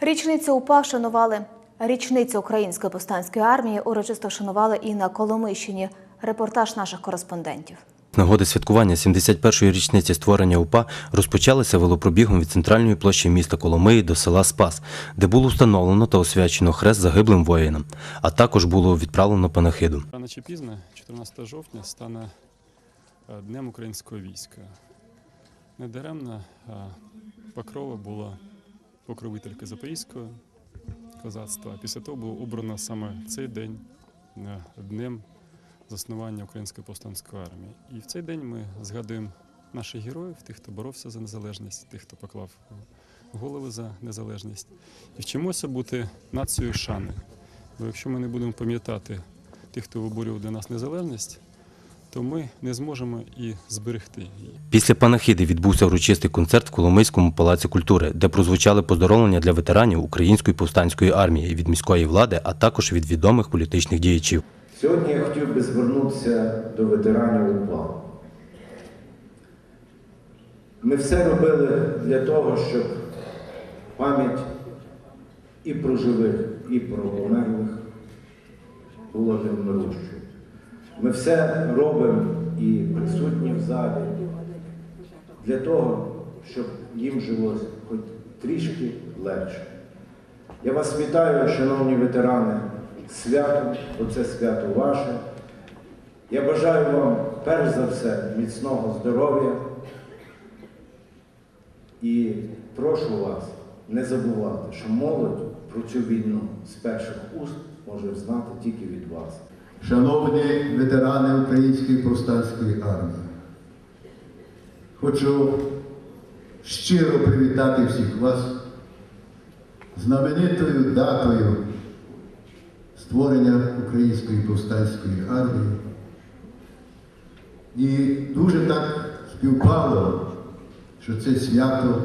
Річницю УПА шанували. Річницю Української повстанської армії урочисто шанували і на Коломийщині. Репортаж наших кореспондентів. Нагоди святкування 71-ї річниці створення УПА розпочалися велопробігом від центральної площі міста Коломиї до села Спас, де було встановлено та освячено хрест загиблим воїнам, а також було відправлено панахиду. Рано чи пізно, 14 жовтня, стане е, Днем українського війська. Недаремно Покрова була покровителька Запорізького козацтва. Після того було обрано саме цей день е, днем заснування Української повстанської армії. І в цей день ми згадуємо наших героїв, тих, хто боровся за незалежність, тих, хто поклав голови за незалежність. І вчимося бути нацією шани. Бо якщо ми не будемо пам'ятати тих, хто виборював для нас незалежність, то ми не зможемо і зберегти її. Після панахиди відбувся урочистий концерт в Коломийському палаці культури, де прозвучали поздоровлення для ветеранів Української повстанської армії від міської влади, а також від відомих політичних діячів. Сьогодні я хотів би звернутися до ветеранів УПА. Ми все робили для того, щоб пам'ять і про живих, і про померлих була невмирущою. Ми все робимо і присутні в залі для того, щоб їм жилось хоч трішки легше. Я вас вітаю, шановні ветерани, з святом, оце свято ваше. Я бажаю вам перш за все міцного здоров'я і прошу вас не забувати, що молодь про цю війну з перших уст може знати тільки від вас. Шановні ветерани Української повстанської армії, хочу щиро привітати всіх вас знаменитою датою створення Української повстанської армії. І дуже так співпало, що це свято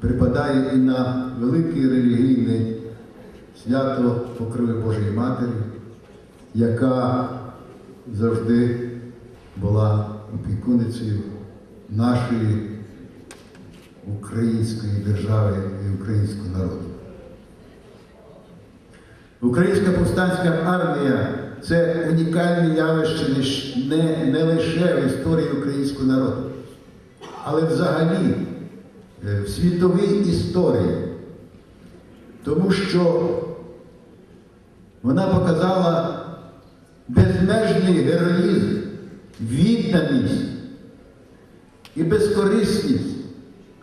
припадає і на велике релігійне свято Покрови Божої Матері яка завжди була опікуницею нашої української держави і українського народу. Українська повстанська армія це унікальне явище не, не лише в історії українського народу, але взагалі е, в світовій історії. Тому що вона показала безмежний героїзм, відданість і безкорисність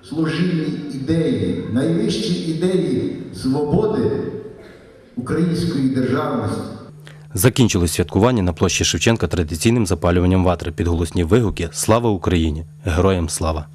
служінні ідеї, найвищі ідеї свободи української державності. Закінчилось святкування на площі Шевченка традиційним запалюванням ватри під голосні вигуки Слава Україні! Героям слава!